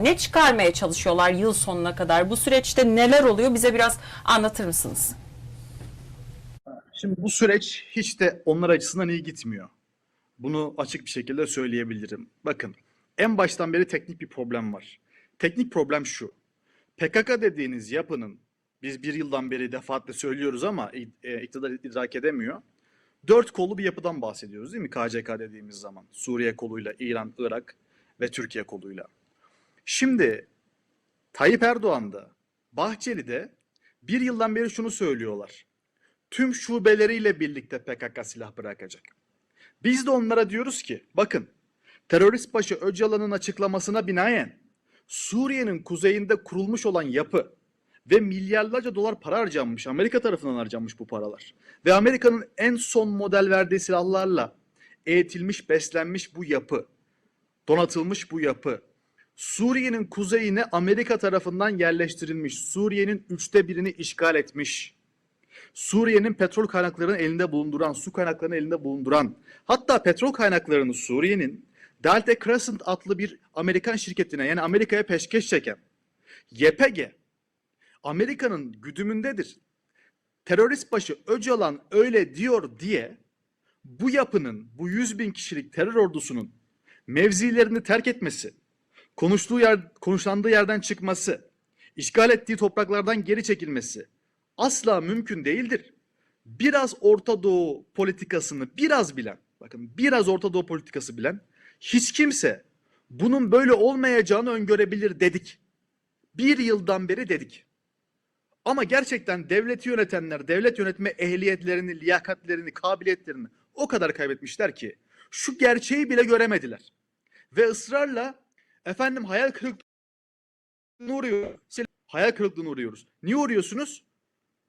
Ne çıkarmaya çalışıyorlar yıl sonuna kadar? Bu süreçte neler oluyor? Bize biraz anlatır mısınız? Şimdi bu süreç hiç de onlar açısından iyi gitmiyor. Bunu açık bir şekilde söyleyebilirim. Bakın, en baştan beri teknik bir problem var. Teknik problem şu. PKK dediğiniz yapının, biz bir yıldan beri defaatle söylüyoruz ama e, iktidar idrak edemiyor. Dört kollu bir yapıdan bahsediyoruz değil mi? KCK dediğimiz zaman. Suriye koluyla, İran, Irak ve Türkiye koluyla. Şimdi Tayyip Erdoğan da, Bahçeli de bir yıldan beri şunu söylüyorlar tüm şubeleriyle birlikte PKK silah bırakacak. Biz de onlara diyoruz ki bakın terörist başı Öcalan'ın açıklamasına binaen Suriye'nin kuzeyinde kurulmuş olan yapı ve milyarlarca dolar para harcanmış. Amerika tarafından harcanmış bu paralar. Ve Amerika'nın en son model verdiği silahlarla eğitilmiş, beslenmiş bu yapı, donatılmış bu yapı, Suriye'nin kuzeyine Amerika tarafından yerleştirilmiş, Suriye'nin üçte birini işgal etmiş. Suriye'nin petrol kaynaklarını elinde bulunduran, su kaynaklarını elinde bulunduran, hatta petrol kaynaklarını Suriye'nin Delta Crescent adlı bir Amerikan şirketine yani Amerika'ya peşkeş çeken YPG, Amerika'nın güdümündedir. Terörist başı Öcalan öyle diyor diye bu yapının, bu 100 bin kişilik terör ordusunun mevzilerini terk etmesi, konuştuğu yer, konuşlandığı yerden çıkması, işgal ettiği topraklardan geri çekilmesi, asla mümkün değildir. Biraz Orta Doğu politikasını biraz bilen, bakın biraz Orta Doğu politikası bilen hiç kimse bunun böyle olmayacağını öngörebilir dedik. Bir yıldan beri dedik. Ama gerçekten devleti yönetenler devlet yönetme ehliyetlerini, liyakatlerini, kabiliyetlerini o kadar kaybetmişler ki şu gerçeği bile göremediler. Ve ısrarla efendim hayal kırıklığına uğruyor. Hayal kırıklığına uğruyoruz. Niye uğruyorsunuz?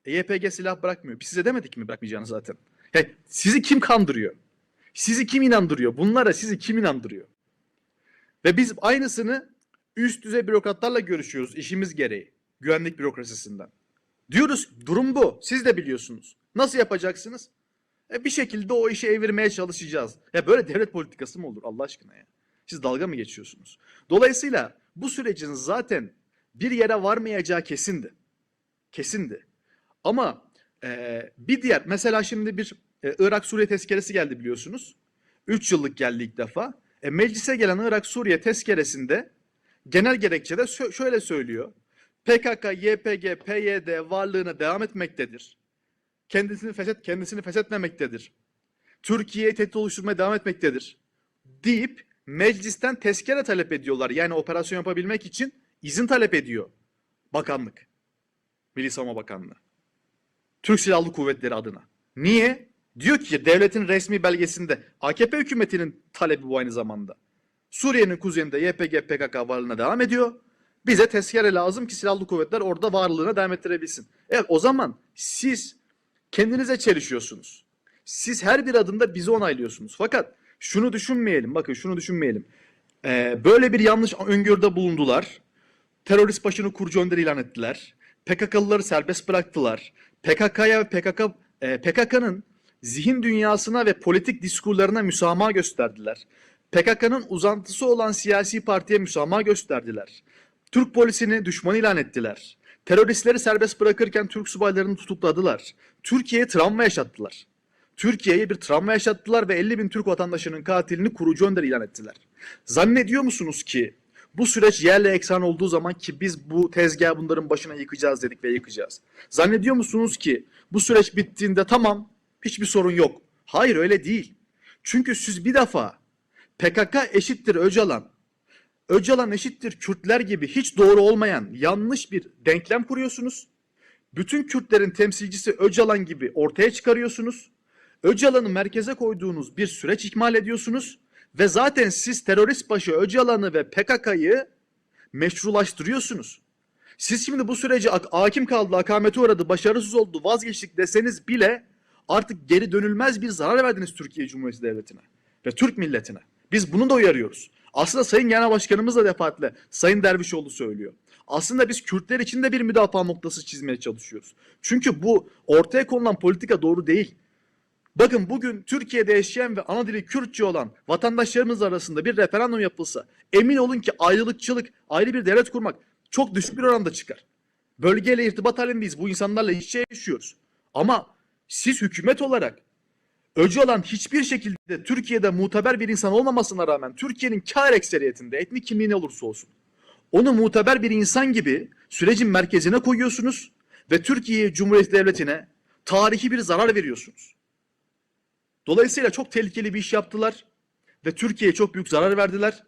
E, YPG silah bırakmıyor. Biz size demedik mi bırakmayacağını zaten? He, sizi kim kandırıyor? Sizi kim inandırıyor? Bunlara sizi kim inandırıyor? Ve biz aynısını üst düzey bürokratlarla görüşüyoruz işimiz gereği. Güvenlik bürokrasisinden. Diyoruz durum bu. Siz de biliyorsunuz. Nasıl yapacaksınız? E bir şekilde o işi evirmeye çalışacağız. Ya böyle devlet politikası mı olur Allah aşkına ya? Siz dalga mı geçiyorsunuz? Dolayısıyla bu sürecin zaten bir yere varmayacağı kesindi. Kesindi. Ama e, bir diğer mesela şimdi bir e, Irak-Suriye tezkeresi geldi biliyorsunuz. 3 yıllık geldi ilk defa. E, meclise gelen Irak-Suriye tezkeresinde genel gerekçede şö- şöyle söylüyor. PKK, YPG, PYD varlığına devam etmektedir. Kendisini feshet kendisini feshetmemektedir. Türkiye'ye tehdit oluşturmaya devam etmektedir. Deyip meclisten tezkere talep ediyorlar. Yani operasyon yapabilmek için izin talep ediyor bakanlık. Milli Savunma Bakanlığı. Türk Silahlı Kuvvetleri adına. Niye? Diyor ki devletin resmi belgesinde AKP hükümetinin talebi bu aynı zamanda. Suriye'nin kuzeyinde YPG PKK varlığına devam ediyor. Bize tezkere lazım ki silahlı kuvvetler orada varlığına devam ettirebilsin. Evet o zaman siz kendinize çelişiyorsunuz. Siz her bir adımda bizi onaylıyorsunuz. Fakat şunu düşünmeyelim. Bakın şunu düşünmeyelim. Ee, böyle bir yanlış öngörüde bulundular. Terörist başını kurucu önder ilan ettiler. PKK'lıları serbest bıraktılar. PKK'ya ve PKK e, PKK'nın zihin dünyasına ve politik diskurlarına müsamaha gösterdiler. PKK'nın uzantısı olan siyasi partiye müsamaha gösterdiler. Türk polisini düşman ilan ettiler. Teröristleri serbest bırakırken Türk subaylarını tutukladılar. Türkiye'ye travma yaşattılar. Türkiye'ye bir travma yaşattılar ve 50 bin Türk vatandaşının katilini kurucu önder ilan ettiler. Zannediyor musunuz ki bu süreç yerle eksan olduğu zaman ki biz bu tezgahı bunların başına yıkacağız dedik ve yıkacağız. Zannediyor musunuz ki bu süreç bittiğinde tamam hiçbir sorun yok. Hayır öyle değil. Çünkü siz bir defa PKK eşittir Öcalan, Öcalan eşittir Kürtler gibi hiç doğru olmayan yanlış bir denklem kuruyorsunuz. Bütün Kürtlerin temsilcisi Öcalan gibi ortaya çıkarıyorsunuz. Öcalan'ı merkeze koyduğunuz bir süreç ikmal ediyorsunuz. Ve zaten siz terörist başı Öcalan'ı ve PKK'yı meşrulaştırıyorsunuz. Siz şimdi bu süreci hakim kaldı, akamete uğradı, başarısız oldu, vazgeçtik deseniz bile artık geri dönülmez bir zarar verdiniz Türkiye Cumhuriyeti Devleti'ne ve Türk milletine. Biz bunu da uyarıyoruz. Aslında Sayın Genel Başkanımız da defaatle Sayın Dervişoğlu söylüyor. Aslında biz Kürtler için de bir müdafaa noktası çizmeye çalışıyoruz. Çünkü bu ortaya konulan politika doğru değil. Bakın bugün Türkiye'de yaşayan ve ana dili Kürtçe olan vatandaşlarımız arasında bir referandum yapılsa emin olun ki ayrılıkçılık, ayrı bir devlet kurmak çok düşük bir oranda çıkar. Bölgeyle irtibat halindeyiz. Bu insanlarla iç içe yaşıyoruz. Ama siz hükümet olarak Öcalan hiçbir şekilde Türkiye'de muteber bir insan olmamasına rağmen Türkiye'nin kar ekseriyetinde etnik kimliği ne olursa olsun onu muteber bir insan gibi sürecin merkezine koyuyorsunuz ve Türkiye Cumhuriyeti Devleti'ne tarihi bir zarar veriyorsunuz. Dolayısıyla çok tehlikeli bir iş yaptılar ve Türkiye'ye çok büyük zarar verdiler.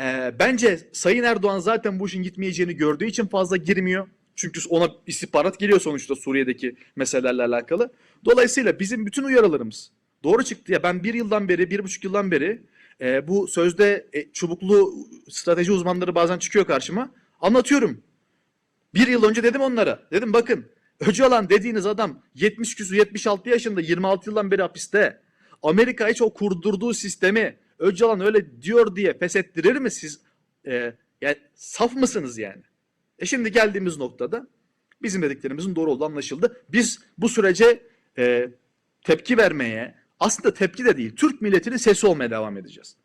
Ee, bence Sayın Erdoğan zaten bu işin gitmeyeceğini gördüğü için fazla girmiyor. Çünkü ona istihbarat geliyor sonuçta Suriye'deki meselelerle alakalı. Dolayısıyla bizim bütün uyarılarımız doğru çıktı. Ya ben bir yıldan beri, bir buçuk yıldan beri e, bu sözde e, çubuklu strateji uzmanları bazen çıkıyor karşıma. Anlatıyorum. Bir yıl önce dedim onlara. Dedim bakın Öcalan dediğiniz adam 70 küsur 76 yaşında 26 yıldan beri hapiste. Amerika hiç o kurdurduğu sistemi Öcalan öyle diyor diye feshettirir mi siz? E, yani saf mısınız yani? E şimdi geldiğimiz noktada bizim dediklerimizin doğru olduğu anlaşıldı. Biz bu sürece e, tepki vermeye aslında tepki de değil Türk milletinin sesi olmaya devam edeceğiz.